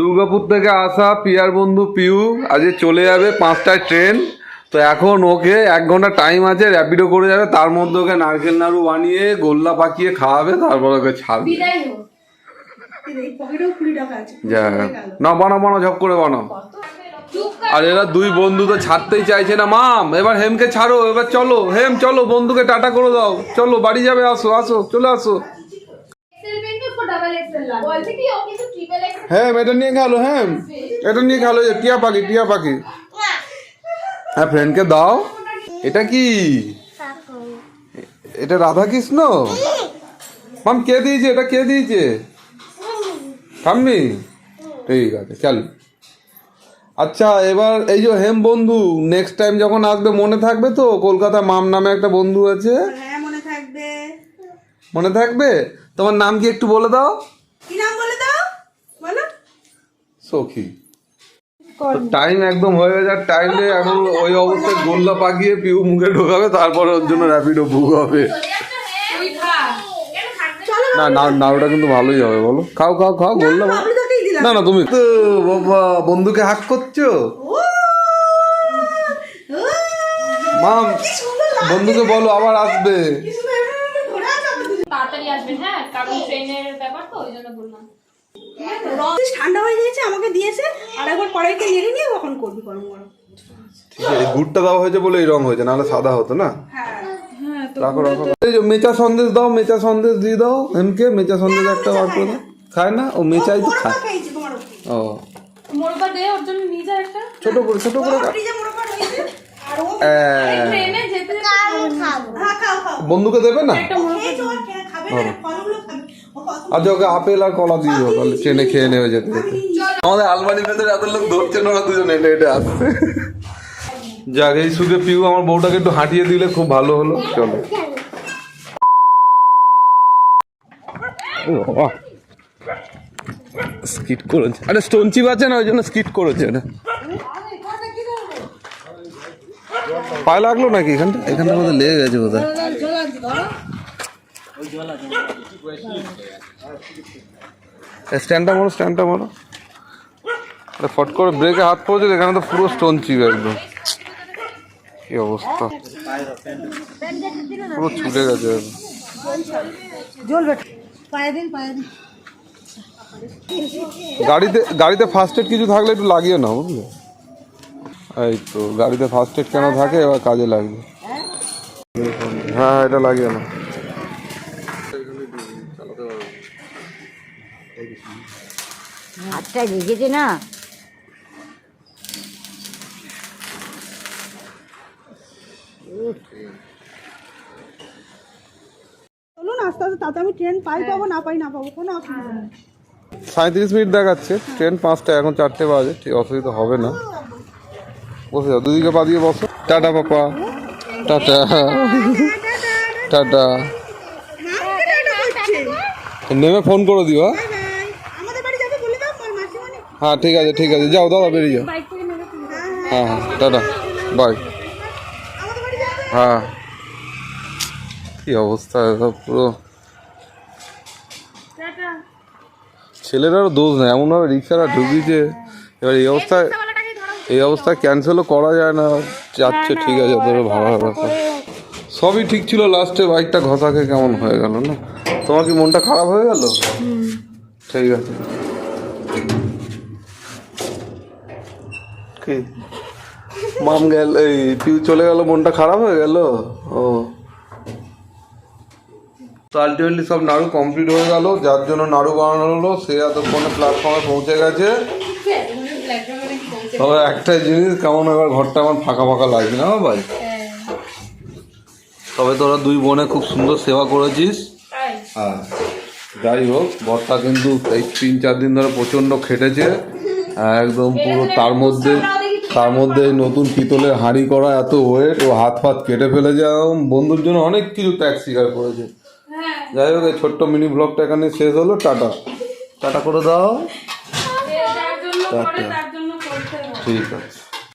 দুর্গাপুর থেকে আসা পিয়ার বন্ধু পিউ আজকে চলে যাবে পাঁচটায় ট্রেন। তো এখন ওকে এক ঘণ্টা টাইম আছে র্যাপিডো করে যাবে তার মধ্যে ওকে নারকেল নাড়ু বানিয়ে গোল্লা পাকিয়ে খাওয়াবে তারপর ওকে ছাড়বে। না বানাও বানাও ঝপ করে বানাও। আর এরা দুই বন্ধু তো ছাড়তেই চাইছে না। মাম এবার হেমকে ছাড়ো এবার চলো হেম চলো বন্ধুকে টাটা করে দাও। চলো বাড়ি যাবে আসো আসো চলে আসো। হ্যাম এটা নিয়ে খেলো হ্যাম এটা নিয়ে খেলো যে টিয়া পাখি টিয়া পাখি। হ্যাঁ ফ্রেন্ডকে দাও। এটা কি? এটা রাধা কৃষ্ণ মাম কে দিয়েছে? এটা কে দিয়েছে? ঠাম্মি? ঠিক আছে চল। আচ্ছা এবার এই যে হেম বন্ধু নেক্সট টাইম যখন আসবে মনে থাকবে তো? কলকাতা মাম নামে একটা বন্ধু আছে। হ্যাঁ মনে থাকবে। মনে থাকবে? তোমার নাম কি একটু বলে দাও? কি নাম বলে দাও? বলো। সখী। টাইম একদম হয়ে গেছে আর টাইমে এখন ওই অবস্থায় গোল্লা পাকিয়ে পিউ মুখে ঢোকাবে তারপরে ওর জন্য র্যাপিডো বুক হবে। তুই খা কেন খাবে চলো না না নাড়ুটা কিন্তু ভালোই হবে বলো। খাও খাও খাও গোল্লা না না তুমি তো বাবা বন্ধুকে হাক করছ? মাম। বন্ধুকে বলো আবার আসবে কি সুন্দর এভাবে ধরে আছে আমাদের দুজনে। তাড়াতাড়ি আসবেন হ্যাঁ? কারণ ট্রেনের ব্যাপার তো ওই জন্য বললাম। বেশ ঠান্ডা হয়ে গিয়েছে আমাকে দিয়েছে আর একবার কড়াইতে নেড়ে নিয়ে কখন করবি গরম গরম? ঠিক আছে গুড়টা দেওয়া হয়েছে বলে এই রং হয়েছে নাহলে সাদা হতো না? হ্যাঁ। হ্যাঁ রাখো রাখো। এই যে মেচা সন্দেশ দাও মেচা সন্দেশ দিয়ে দাও এমকে মেচা সন্দেশ একটা বার করে দাও। খায় না? ও মেচাই তো খায়। ও। মোরবা দে ওর জন্য নিয়ে যা একটা। ছোট করে ছোট করে খা। ফ্রিজে আর ও ট্রেনে যেতে যেতে হ্যাঁ খাও খাও বন্ধুকে দেবে না? একটা মোরবা খেয়েছো আর না ওকে আপেল আর কলা দিয়ে দিও তাহলে ট্রেনে খেয়ে নেবে যেতে যেতে। আমাদের আলমারির ভেতরে এত লোক ধরছে না ওরা দুজন হেঁটে হেঁটে আসছে। যাক এই সুখে পিউ আমার বউটাকে একটু হাঁটিয়ে দিলে খুব ভালো হলো। চলো। স্কিট করেছে। আরে স্টোন চিপ আছে না ওই জন্য স্কিট করেছে এটা পায়ে লাগল নাকি এখানটা? এখানটা বোধহয় লেগে গেছে বোধহয়। স্ট্যান্ডটা মারো স্ট্যান্ডটা আরে ফট করে ব্রেকে হাত পড়েছে এখানে তো পুরো স্টোন চিপ একদম। কি অবস্থা? পুরো ছুটে গেছে গাড়িতে গাড়িতে ফার্স্ট এড কিছু থাকলে একটু লাগিয়ে না বুঝলে? এই তো গাড়িতে ফার্স্ট এড কেন থাকে এবার কাজে লাগবে। হ্যাঁ এটা লাগিয়ে নাও হাতটা লেগেছে না চলুন আস্তে আস্তে তাতে আমি ট্রেন পাই পাবো না পাই না পাবো কোনো অসুবিধা নেই সাঁত্রিশ মিনিট দেখাচ্ছে ট্রেন পাঁচটা এখন চারটে বাজে ঠিক অসুবিধা হবে না বসে যাও দুদিকে পা দিয়ে বসো টাটা পাপা টাটা টাটা নেমে ফোন করে দিও হ্যাঁ? আমাদের বাড়ি যাবে বলে দাও আমার মাসিমণি হ্যাঁ ঠিক আছে ঠিক আছে। যাও দাদা বেরিয়ে যাও। থেকে নেমে তুমি। হ্যাঁ হ্যাঁ। টাটা বাই হ্যাঁ। কি অবস্থা সব পুরো ছেলেরারও দোষ নেই এমনভাবে রিক্সাটা ঢুকিয়েছে। এবার এই অবস্থায় এই অবস্থায় ক্যান্সেলও করা যায় না। যাচ্ছে ঠিক আছে ধরো ভাড়া ব্যাপার সবই ঠিক ছিল লাস্টে বাইকটা ঘষা খেয়ে কেমন হয়ে গেল না? তোমার কি মনটা খারাপ হয়ে গেল? ঠিক আছে। কি? মাম গেল এই পিউ চলে গেল মনটা খারাপ হয়ে গেল? ও। তো আলটিমেটলি সব নাড়ু কমপ্লিট হয়ে গেল যার জন্য নাড়ু বানানো হলো সে এতক্ষণে প্ল্যাটফর্মে পৌঁছে গেছে। তবে একটা জিনিস কেমন এবার ঘরটা আমার ফাঁকা ফাঁকা লাগছে না ভাই? তবে তোরা দুই বোনে খুব সুন্দর সেবা করেছিস। হ্যাঁ যাই হোক বরটা কিন্তু এই তিন চার দিন ধরে প্রচণ্ড খেটেছে। একদম পুরো তার মধ্যে তার মধ্যে নতুন পিতলের হাঁড়ি করা এত ওয়েট ও হাত ফাত কেটে ফেলে যায় বন্ধুর জন্য অনেক কিছু ত্যাগ স্বীকার করেছে। হ্যাঁ যাই হোক এই ছোট্ট মিনি ব্লগটা এখানে শেষ হলো। টাটা। টাটা করে দাও। যে যার জন্য করে তার জন্য করতে হবে। ঠিক আছে।